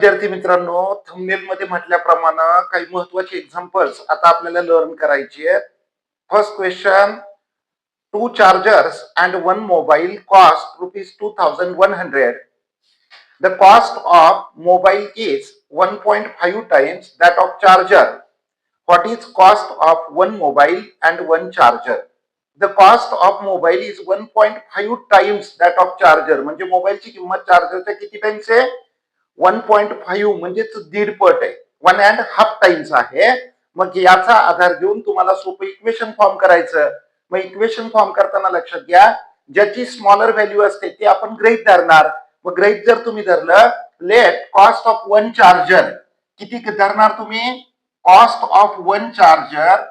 विद्यार्थी मित्रांनो थंबनेल मध्ये म्हटल्याप्रमाणे काही महत्त्वाचे एक्झाम्पल्स आता आपल्याला लर्न करायची आहेत. First question two chargers and one mobile cost rupees two thousand one hundred the cost of mobile is one point five times that of charger what is cost of one mobile and one charger the cost of mobile is one point five times that of charger म्हणजे मोबाईलची किंमत चार्जरच्या किती times आहे? One point five म्हणजेच दीड पट आहे. One and half times आहे. मग याचा आधार घेऊन तुम्हाला सोपं इक्वेशन फॉर्म करायचं. मग इक्वेशन फॉर्म करताना लक्षात घ्या. ज्याची स्मॉलर व्हॅल्यू असते ती आपण ग्रहित धरणार. मग ग्रहित जर तुम्ही धरलं let cost of one charger किती धरणार तुम्ही? Cost of one charger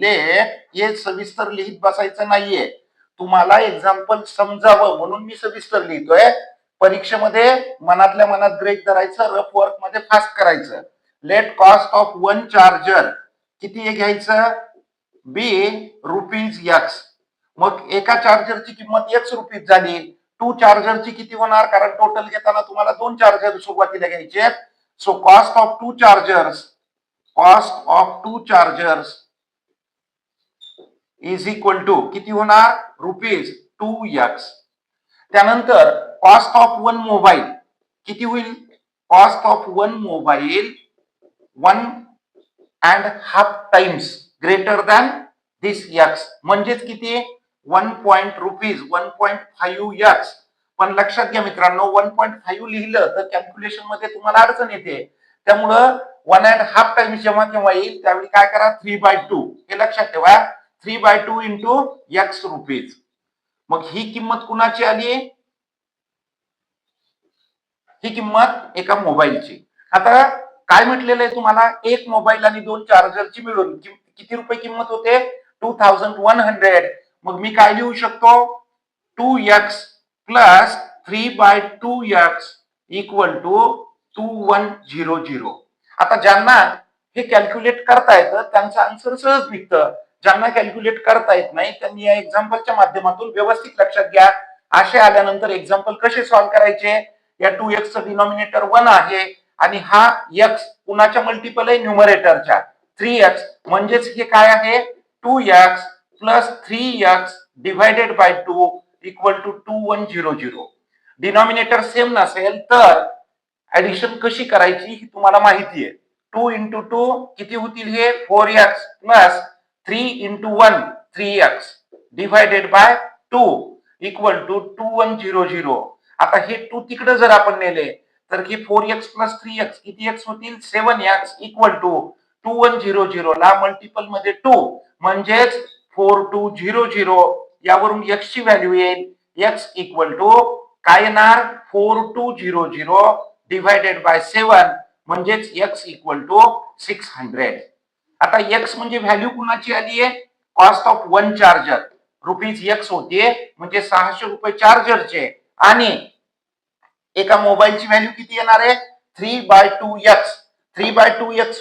let हे सविस्तर लिहित बसायचं नाहीये. तुम्हाला एक्झाम्पल समजावं म्हणून मी सविस्तर लिहितोय. परीक्षेमध्ये मनातल्या मनात ब्रेक धरायचं रफ वर्कमध्ये फास्ट करायचं. Let cost of one charger किती घ्यायचं? बी रुपीज यक्स मग एका चार्जरची किंमत एक्स रुपीज झाली. टू चार्जरची किती होणार? कारण टोटल घेताना तुम्हाला दोन चार्जर सुरुवातीला घ्यायचे so cost of two chargers cost of two chargers is equal to किती होणार? रुपीज टू यक्स त्यानंतर कॉस्ट ऑफ वन मोबाईल किती होईल? Cost of one mobile one and half times greater than this x म्हणजेच किती? One point rupees one point five x पण लक्षात घ्या मित्रांनो वन पॉइंट फाईव्ह लिहिलं तर कॅल्क्युलेशनमध्ये तुम्हाला अडचण येते. त्यामुळं वन अँड हाफ टाइम्स जेव्हा केव्हा येईल त्यावेळी काय करा? थ्री बाय टू हे लक्षात ठेवा. Three by two into x rupees मग ही किंमत कुणाची आली ही किंमत एका मोबाईलची. आता काय म्हटलेलं आहे तुम्हाला? एक मोबाईल आणि दोन चार्जरची मिळून किती रुपये किंमत होते? टू थाउजंड वन हंड्रेड मग मी काय लिहू शकतो? Two x plus three by two x equal to two one zero zero आता ज्यांना हे कॅल्क्युलेट करता येतं त्यांचं आन्सर सहज निघतं. ज्यांना कॅल्क्युलेट करता येत नाही त्यांनी या एक्झाम्पलच्या माध्यमातून व्यवस्थित लक्षात घ्या. असे आल्यानंतर एक्झाम्पल कसे सॉल्व्ह करायचे? या टू एक्स डिनॉमिनेटर वन आहे आणि हा एक्स कुणाच्या मल्टिपल आहे? न्युमरेटरच्या थ्री एक्स म्हणजेच हे काय आहे? Two x plus three x divided by two equal to two one zero zero denominator same नसेल तर ऍडिशन कशी करायची ही तुम्हाला माहिती आहे. टू इंटू टू किती होतील हे? Four x plus three into one three x divided by two equal two two one zero zero आता हे टू तिकडे जर आपण नेले तर हे four x plus three x किती एक्स होतील? Seven x equal two two one zero zero ला मल्टिपलमध्ये टू म्हणजेच फोर टू झिरो झिरो यावरून एक्स ची व्हॅल्यू येईल. एक्स इक्वल टू काय येणार? Four two zero zero divided by seven म्हणजेच x equal to six hundred आता एक्स म्हणजे व्हॅल्यू कुणाची आली आहे? Cost of one charger rupees x होते म्हणजे सहाशे रुपये चार्जरचे आणि एका मोबाईलची व्हॅल्यू किती येणार आहे? Three by two x three by two x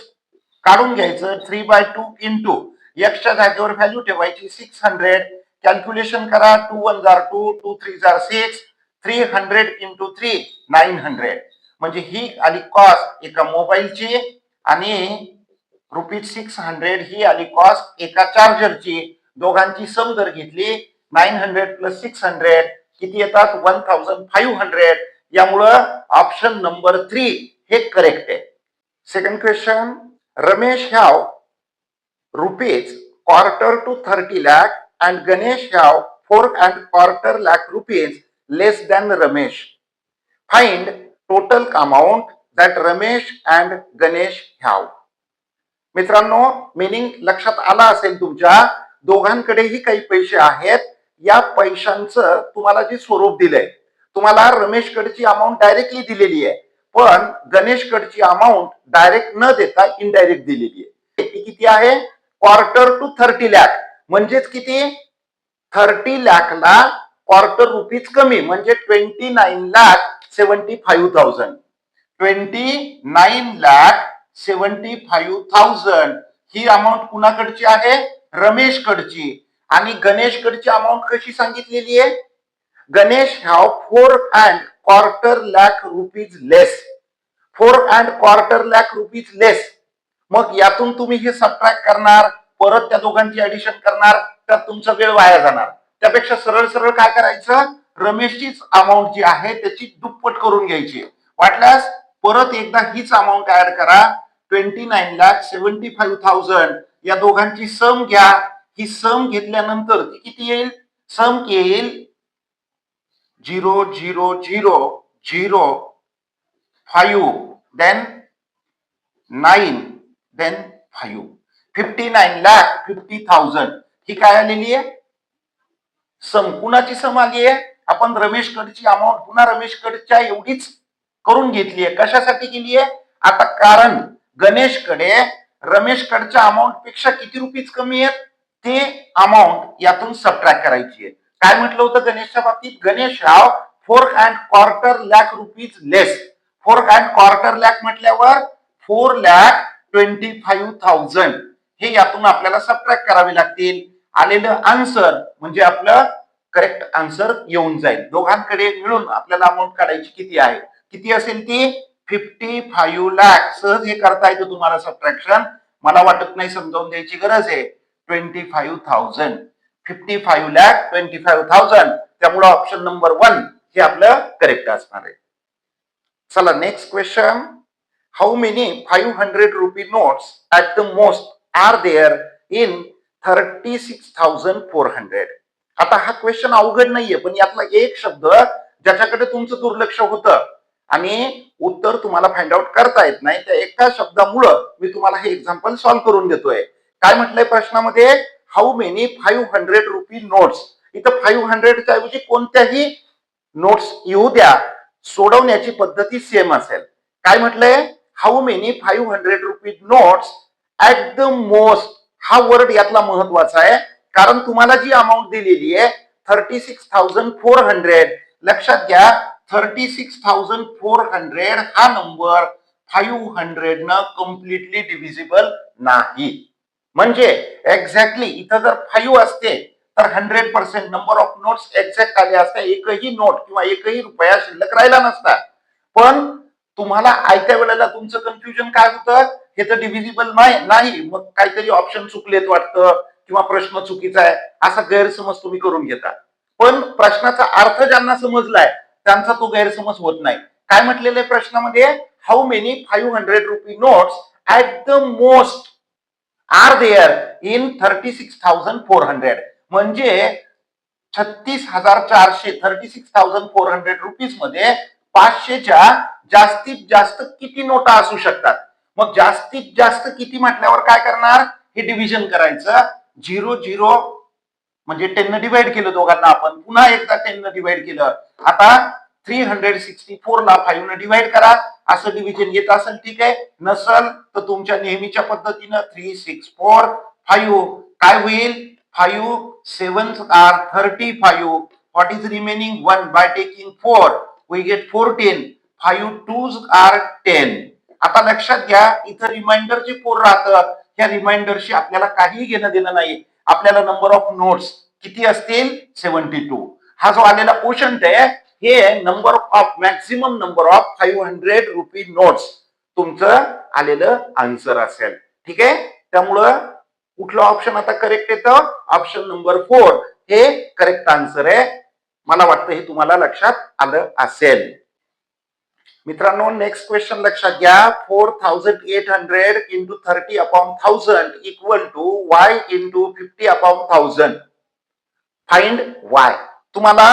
काढून घ्यायचं three by two in to एक्सच्या जागेवर व्हॅल्यू ठेवायची सिक्स हंड्रेड कॅल्क्युलेशन करा टू वन जार टू टू थ्री जार six three hundred into three nine hundred म्हणजे ही आली कॉस्ट एका मोबाईलची आणि रुपीज सिक्स हंड्रेड ही आली कॉस्ट एका चार्जरची दोघांची सम जर घेतली nine hundred plus six hundred किती येतात? वन थाउजंड फाईव्ह हंड्रेड यामुळं ऑप्शन नंबर थ्री हे करेक्ट आहे. Second question Ramesh have rupees quarter to thirty lakh and Ganesh have four and quarter lakh rupees less than Ramesh. Find total amount that Ramesh and Ganesh have मित्रांनो meaning लक्षात आला असेल तुमच्या दोघांकडेही काही पैसे आहेत या पैशांचं तुम्हाला जे स्वरूप दिलंय तुम्हाला रमेश कडची अमाऊंट डायरेक्टली दिलेली आहे पण गणेश कडची अमाऊंट डायरेक्ट न देता इनडायरेक्ट दिलेली आहे. ती किती आहे? क्वार्टर टू थर्टी लॅक म्हणजेच किती? थर्टी लॅकला क्वार्टर रुपीज कमी म्हणजे twenty nine lakh seventy five thousand twenty nine lakh seventy five thousand. ही अमाऊंट कुणाकडची आहे? रमेश कडची आणि गणेश कडची अमाऊंट कशी सांगितलेली आहे? Ganesh have four and quarter lakh rupees less four and quarter lakh rupees less मग यातून तुम्ही हे सबट्रॅक्ट करणार परत त्या दोघांची ऍडिशन करणार तर तुमचा वेळ वाया जाणार. त्यापेक्षा सरळ सरळ काय करायचं? रमेशचीच अमाऊंट जी आहे त्याची दुप्पट करून घ्यायची. वाटल्यास परत एकदा हीच अमाऊंट ऍड करा. Twenty nine lakh seventy five thousand या दोघांची सम घ्या. ही सम घेतल्यानंतर ती किती येईल? सम येईल? Zero zero zero zero five. Then nine. Then five. Fifty nine lakh fifty thousand ही काय आलेली आहे? सम. कुणाची सम आली आहे? आपण रमेश कडची अमाऊंट पुन्हा रमेश कडच्या एवढीच करून घेतली आहे. कशासाठी केली आहे? आता कारण गणेशकडे रमेशकडच्या अमाऊंटपेक्षा किती रुपीज कमी आहेत? ते अमाऊंट यातून सबट्रॅक्ट करायची आहे. काय म्हटलं होतं गणेशच्या बाबतीत? Ganesh have four and quarter lakh rupees less four and quarter lakh म्हटल्यावर four lakh twenty five thousand हे यातून आपल्याला सबट्रॅक्ट करावे लागतील. आलेलं आन्सर म्हणजे आपलं करेक्ट आन्सर येऊन जाईल. दोघांकडे मिळून आपल्याला अमाऊंट काढायची किती आहे? किती असेल ती? फिफ्टी फाईव्ह लॅक सहज हे करता येतं तुम्हाला सबट्रॅक्शन मला वाटत नाही समजावून द्यायची गरज आहे. Twenty five thousand fifty five lakh twenty five thousand त्यामुळे ऑप्शन नंबर वन हे आपलं करेक्ट असणार आहे. चला next question how many five hundred rupee notes at the most are there in thirty six thousand four hundred आता हा question अवघड नाहीये पण यातला एक शब्द ज्याच्याकडे तुमचं दुर्लक्ष होतं आणि उत्तर तुम्हाला फाइंड आउट करता येत नाही. त्या एका शब्दामुळं मी तुम्हाला हे एक्झाम्पल सॉल्व्ह करून देतोय. काय म्हटलंय प्रश्नामध्ये? How many five hundred rupee notes इथं फाईव्ह हंड्रेडच्या ऐवजी कोणत्याही नोट्स येऊ द्या. सोडवण्याची पद्धती सेम असेल. काय म्हटलंय? How many five hundred rupee notes at the most हा वर्ड यातला महत्त्वाचा आहे. कारण तुम्हाला जी अमाऊंट दिलेली आहे thirty six thousand four hundred लक्षात घ्या thirty six thousand four hundred हा नंबर फाईव्ह हंड्रेड न कम्प्लिटली डिव्हिजिबल नाही. म्हणजे एक्झॅक्टली इथं जर फाईव्ह असते तर hundred percent number of notes exact आले असते. एकही नोट किंवा एकही रुपया शिल्लक राहिला नसता. पण तुम्हाला आयत्या वेळेला तुमचं कन्फ्युजन काय होतं? हे तर डिव्हिजिबल नाही नाही. मग काहीतरी ऑप्शन चुकलेत वाटतं किंवा प्रश्न चुकीचा आहे असा गैरसमज तुम्ही करून घेता. पण प्रश्नाचा अर्थ ज्यांना समजलाय त्यांचा तो गैरसमज होत नाही. काय म्हटलेलं आहे प्रश्नामध्ये? How many five hundred rupee notes at the most are there in thirty six thousand four hundred म्हणजे छत्तीस हजार चारशे thirty six thousand four hundred रुपीजमध्ये पाचशेच्या जास्तीत जास्त किती नोटा असू शकतात? मग जास्तीत जास्त किती म्हटल्यावर काय करणार? हे डिव्हिजन करायचं. झिरो झिरो म्हणजे टेन डिवाइड केलं दोघांना आपण. पुन्हा एकदा टेन डिवाइड केलं. आता थ्री हंड्रेड सिक्स्टी फोर ला फाईव्ह न डिवाइड करा. असं डिव्हिजन येत असेल ठीक आहे. नसल तर तुमच्या नेहमीच्या पद्धतीनं थ्री सिक्स फोर फाईव्ह काय होईल? Five seven are thirty five what is remaining one by taking four we get ten five twos are ten आता लक्षात घ्या इथं रिमाइंडर जे फोर राहतं त्या रिमाइंडरशी आपल्याला काहीही घेणं देणं नाही. आपल्याला नंबर ऑफ नोट्स किती असतील? Seventy two. हा जो आलेला क्वेश्चन आहे हे number of maximum number of five hundred rupee notes तुमचं आलेलं आन्सर असेल. ठीक आहे? त्यामुळं कुठलं ऑप्शन आता करेक्ट येतं? ऑप्शन नंबर फोर हे करेक्ट आन्सर आहे. मला वाटतं हे तुम्हाला लक्षात आलं असेल. मित्रांनो नेक्स्ट क्वेश्चन लक्षात घ्या. Four thousand eight hundred into thirty upon thousand equal to y into fifty upon thousand find y तुम्हाला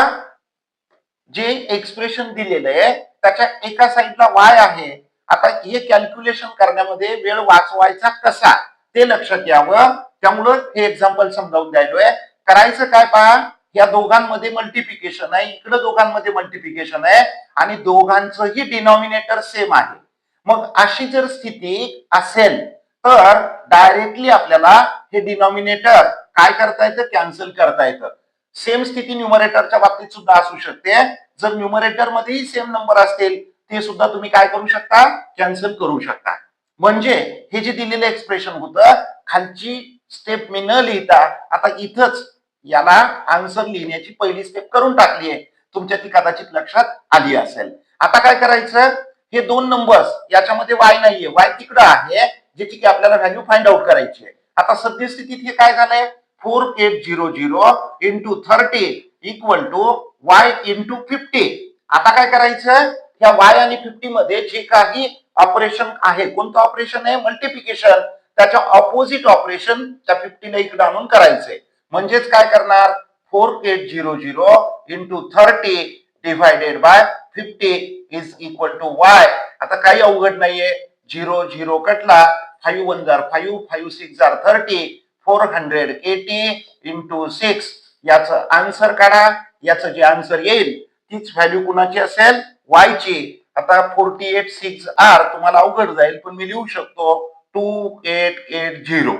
जे एक्सप्रेशन दिलेलं आहे त्याच्या एका साईडला वाय आहे. आता हे कॅल्क्युलेशन करण्यामध्ये वेळ वाचवायचा कसा ते लक्षात घ्यावं. त्यामुळं हे एक्झाम्पल समजावून द्यायलोय करायचं काय पहा या दोघांमध्ये मल्टिप्लिकेशन आहे. इकडं दोघांमध्ये मल्टिप्लिकेशन आहे. आणि दोघांचंही डिनॉमिनेटर सेम आहे. मग अशी जर स्थिती असेल तर डायरेक्टली आपल्याला हे डिनॉमिनेटर काय करता येतं? कॅन्सल करता येतं. सेम स्थिती न्युमरेटरच्या बाबतीत सुद्धा असू शकते. जर न्युमरेटर मध्येही सेम नंबर असतील ते सुद्धा तुम्ही काय करू शकता? कॅन्सल करू शकता. म्हणजे हे जे दिलेलं एक्सप्रेशन होतं खालची स्टेप मी न लिहिता आता इथंच याला आन्सर लिहिण्याची पहिली स्टेप करून टाकली आहे. तुमच्या ती कदाचित लक्षात आली असेल. आता काय करायचं? हे दोन नंबर्स याच्यामध्ये वाय नाहीये. वाय तिकडं आहे ज्याची की आपल्याला व्हॅल्यू फाइंड आउट करायची आहे. आता सद्यस्थितीत हे काय झालंय? Four eight zero zero into thirty equal to y into fifty आता काय करायचं? या वाय आणि फिफ्टी मध्ये जे काही ऑपरेशन आहे कोणतं ऑपरेशन आहे? मल्टिप्लिकेशन त्याच्या ऑपोजिट ऑपरेशन त्या फिफ्टीला इकडे आणून करायचंय. म्हणजेच काय करणार? Four eight zero zero into thirty divided by fifty is equal to y आता काही अवघड नाहीये. झिरो झिरो कटला. फाईव्ह वन जार फाईव्ह फाईव्ह सिक्स जार thirty four hundred eighty into six याचं आन्सर काढा. याचं जे आन्सर येईल तीच व्हॅल्यू कुणाची असेल? वाय ची. आता फोर्टी एट सिक्स आर तुम्हाला अवघड जाईल पण मी लिहू शकतो. Two eight eight zero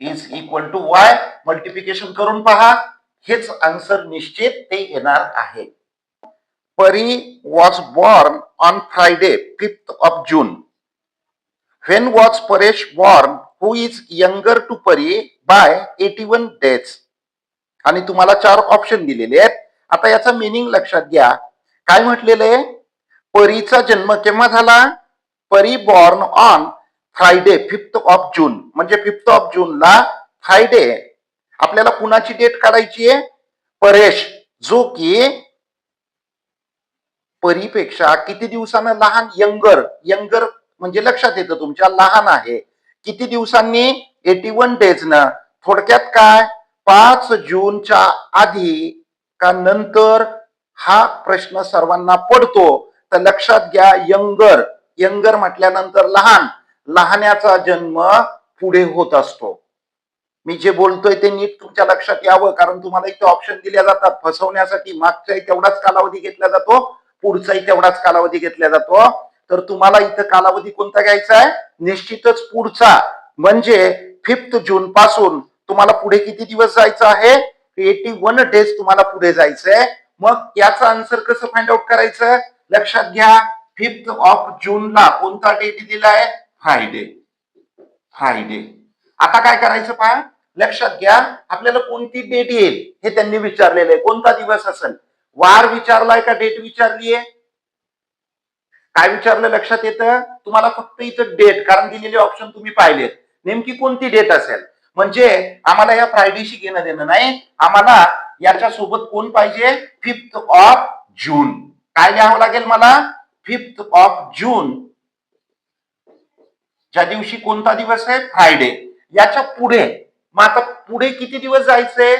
is equal to y multiplication करून पहा. हेच आन्सर निश्चित ते येणार आहे. Pari was born on Friday fifth of June when was Paresh born who is younger to Pari by eighty one days आणि तुम्हाला चार ऑप्शन दिलेले आहेत. आता याचा मिनिंग लक्षात घ्या. काय म्हटलेलं आहे? परीचा जन्म केव्हा झाला? Pari born on Friday fifth of June म्हणजे फिफ्थ ऑफ जूनला फ्रायडे आपल्याला कुणाची डेट काढायची आहे? परेश. जो की परीपेक्षा किती दिवसानं लहान? यंगर यंगर म्हणजे लक्षात येतं तुमच्या. लहान आहे. किती दिवसांनी? एटी वन डेज थोडक्यात काय? पाच जूनच्या आधी का नंतर हा प्रश्न सर्वांना पडतो. तर लक्षात घ्या यंगर. यंगर म्हटल्यानंतर लहान. लहान्याचा जन्म पुढे होत असतो. मी जे बोलतोय ते नीट तुमच्या लक्षात यावं कारण तुम्हाला इथे ऑप्शन दिल्या जातात. फसवण्यासाठी मागचाही तेवढाच कालावधी घेतला जातो पुढचाही तेवढाच कालावधी घेतला जातो. तर तुम्हाला इथं कालावधी कोणता घ्यायचा आहे? निश्चितच पुढचा. म्हणजे फिफ्थ जून पासून तुम्हाला पुढे किती दिवस जायचं आहे? एटी वन डेज तुम्हाला पुढे जायचंय मग याचा आन्सर कसं फाइंड आउट करायचं? लक्षात घ्या फिफ्थ ऑफ जूनला कोणता डेट दिलेला आहे? फ्रायडे फ्रायडे आता काय करायचं पहा? लक्षात घ्या आपल्याला कोणती डेट येईल हे त्यांनी विचारलेलं आहे. कोणता दिवस असेल? वार विचारलाय का? डेट विचारलीये? काय विचारलं लक्षात येतं? तुम्हाला फक्त इथं डेट कारण दिलेले ऑप्शन तुम्ही पाहिलेत. नेमकी कोणती डेट असेल? म्हणजे आम्हाला या फ्रायडेशी घेणं देणं नाही. आम्हाला याच्या सोबत कोण पाहिजे? फिफ्थ ऑफ जून काय लिहावं लागेल मला? फिफ्थ ऑफ जून ज्या दिवशी कोणता दिवस आहे? फ्रायडे याच्यापुढे मग आता पुढे किती दिवस जायचंय?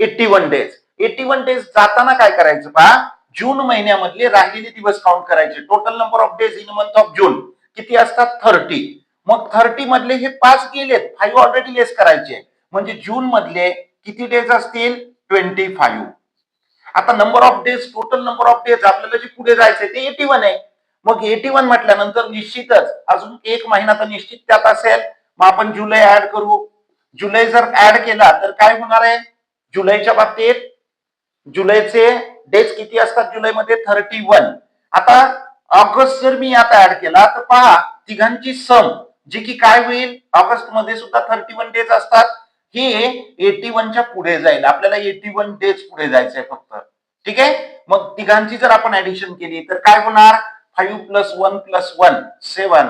Eighty one days eighty one days जाताना काय करायचं पहा? जून महिन्यामधले राहिलेले दिवस काउंट करायचे. Total number of days in month of June किती असतात? थर्टी मग थर्टी मधले हे पाच गेलेत. फाईव्ह ऑलरेडी लेस करायचे. म्हणजे जून मधले किती डेज असतील? ट्वेंटी फाईव्ह आता number of days total number of days आपल्याला जे पुढे जायचंय ते एटी वन आहे. मग एटी वन म्हटल्यानंतर निश्चितच अजून एक महिना तर निश्चित त्यात असेल. मग आपण जुलै ऍड करू. जुलै जर ऍड केला तर काय होणार आहे? जुलैच्या बाबतीत जुलैचे डेज किती असतात जुलैमध्ये? थर्टी वन आता ऑगस्ट जर मी आता ऍड केला तर पहा तिघांची सम जी की काय होईल? ऑगस्टमध्ये सुद्धा थर्टी वन डेज असतात. हे एटी वनच्या पुढे जाईल. आपल्याला एटी वन डेज पुढे जायचंय फक्त. ठीक आहे? मग तिघांची जर आपण ऍडिशन केली तर काय होणार? Five plus one plus one seven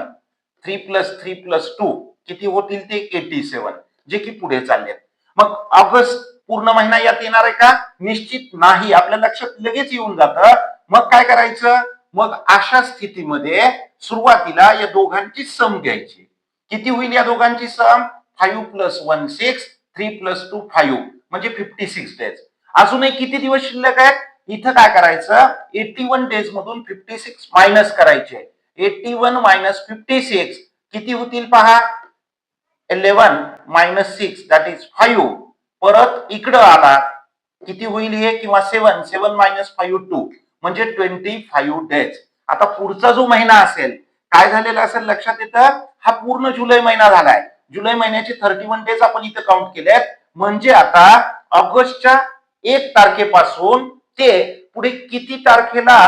three plus three plus two किती होतील ते? एटी सेवन जे की पुढे चालले मग ऑगस्ट पूर्ण महिना यात येणार आहे का? निश्चित नाही. आपल्या लक्षात लगेच येऊन जातं. मग काय करायचं? मग अशा स्थितीमध्ये सुरुवातीला या दोघांची सम घ्यायची. किती होईल या दोघांची sum? Five plus one six three plus two five म्हणजे फिफ्टी सिक्स डेज अजूनही किती दिवस शिल्लक आहेत? इथं काय करायचं? एटी वन डेज मधून फिफ्टी सिक्स मायनस करायचे. Eighty one minus fifty six किती होतील पहा? Eleven minus six that is five परत इकडं आला. किती होईल हे? किंवा seven seven minus five two म्हणजे ट्वेंटी फाईव्ह डेज आता पुढचा जो महिना असेल काय झालेला असेल लक्षात येतं? हा पूर्ण जुलै महिना झालाय. जुलै महिन्याचे थर्टी वन डेज आपण इथं काउंट केलेत. म्हणजे आता ऑगस्टच्या एक तारखेपासून ते पुढे किती तारखेला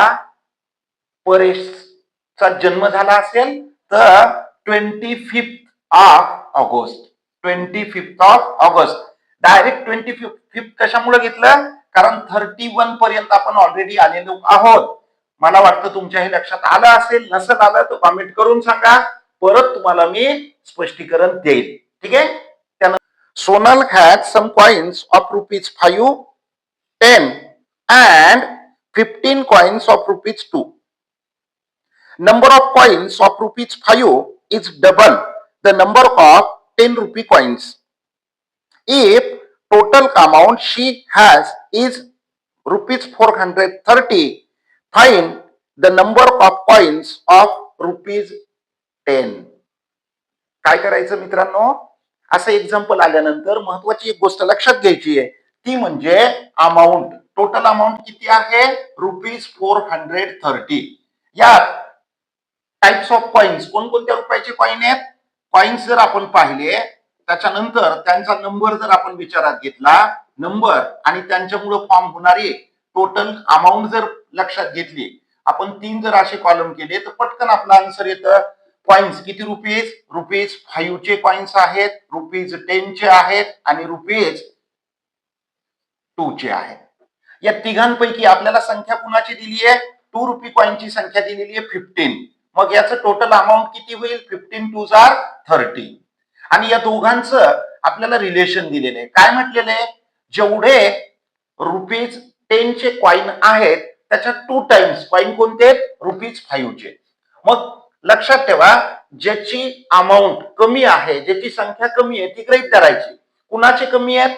परेशचा जन्म झाला असेल? तर twenty fifth of August twenty fifth of August direct twenty fifth कशामुळे घेतलं? कारण थर्टी वन पर्यंत आपण ऑलरेडी आलेलो आहोत. मला वाटतं तुमच्या हे लक्षात आलं असेल नसेल आलं तर कमेंट करून सांगा. परत तुम्हाला मी स्पष्टीकरण देईल. ठीक आहे? त्यानंतर Sonal had some coins of rupees five ten and fifteen coins of rupees two number of coins of rupees five is double the number of ten rupee coins If total amount she has is rupees 430, find the number of coins of rupees 10. काय करायचं मित्रांनो? असं example आल्यानंतर महत्वाची एक गोष्ट लक्षात घ्यायची आहे. ती म्हणजे अमाऊंट टोटल अमाऊंट किती आहे? रुपीज फोर हंड्रेड थर्टी यात टाइप्स ऑफ कॉइन्स कोणकोणत्या रुपयाचे कॉइन आहेत? कॉइन्स जर आपण पाहिले त्याच्यानंतर त्यांचा नंबर जर आपण विचारात घेतला नंबर आणि त्यांच्यामुळे फॉर्म होणारी टोटल अमाऊंट जर लक्षात घेतली आपण तीन जर असे कॉलम केले तर पटकन आपला आन्सर येतं. कॉइन्स किती रुपीज रुपीज फाईव्ह चे कॉइन्स आहेत रुपीज टेन चे आहेत आणि रुपीज टू चे आहेत. या तिघांपैकी आपल्याला संख्या कुणाची दिली आहे? टू रुपी कॉइनची संख्या दिलेली आहे फिफ्टीन मग याचं टोटल अमाऊंट किती होईल? फिफ्टीन टू जार थर्टी आणि या दोघांचं आपल्याला रिलेशन दिलेलं आहे. काय म्हटलेलं आहे? जेवढे रुपीज टेनचे कॉईन आहेत त्याच्या टू टाइम्स कॉइन कोणते रुपीज फाईव्हचे मग लक्षात ठेवा ज्याची अमाऊंट कमी आहे ज्याची संख्या कमी आहे ती ग्रेट करायची. कुणाचे कमी आहेत?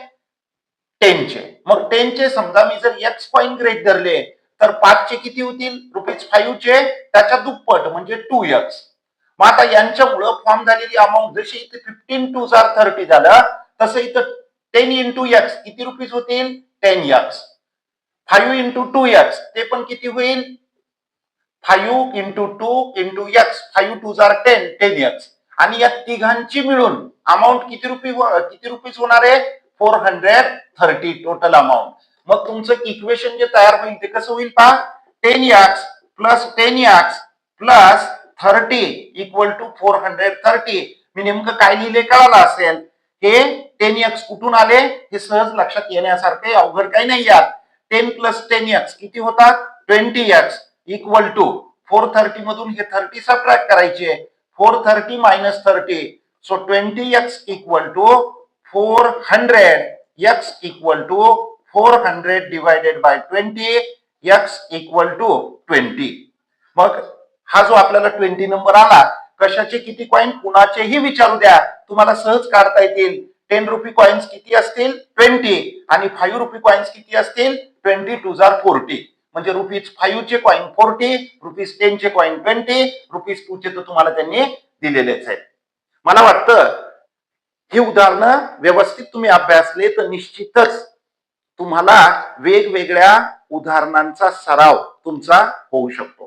टेनचे मग टेनचे समजा मी जर एक्स कॉईन ग्रेट धरले तर पाचचे किती होतील? रुपीज फाईव्हचे त्याच्या दुप्पट म्हणजे टू एक्स मग आता यांच्यामुळं फॉर्म झालेली अमाऊंट जशी इथे फिफ्टीन टू जार थर्टी झालं तसं इथं टेन इंटू एक्स किती रुपीज होतील? Ten x five into two x ते पण किती होईल? Five into two into x five two जार टेन टेन एक्स आणि या तिघांची मिळून अमाऊंट किती रुपी किती रुपीज होणार आहे? Four hundred thirty total amount मग तुमचं इक्वेशन जे तयार होईल ते कसं होईल पहा? Ten x plus ten x plus thirty equal to four hundred thirty मी नेमकं काय लिहिले कळालं असेल? हे टेन एक्स कुठून आले? हे सहज लक्षात येण्यासारखे अवघड काही नाही यात टेन प्लस टेन एक्स किती होतात? Twenty x equal to four thirty मधून हे थर्टी सबट्रॅक्ट करायचे. Four thirty minus thirty so twenty x equal to four hundred x equal to four hundred divided by twenty x equal to twenty मग हा जो आपल्याला twenty number आला कशाचे किती कॉइन कुणाचेही विचारू द्या. तुम्हाला सहज काढता येतील. टेन रुपी कॉइन्स किती असतील? ट्वेंटी आणि फाईव्ह रुपी कॉइन्स किती असतील? ट्वेंटी टू जार फोर्टी म्हणजे रुपीज फाईव्ह चे कॉइन फोर्टी रुपीज टेन चे कॉइन ट्वेंटी रुपीज टू चे तर तुम्हाला त्यांनी दिलेलेच आहेत. मला वाटतं ही उदाहरणं व्यवस्थित तुम्ही अभ्यासले तर निश्चितच तुम्हाला वेगवेगळ्या उदाहरणांचा सराव तुमचा होऊ शकतो.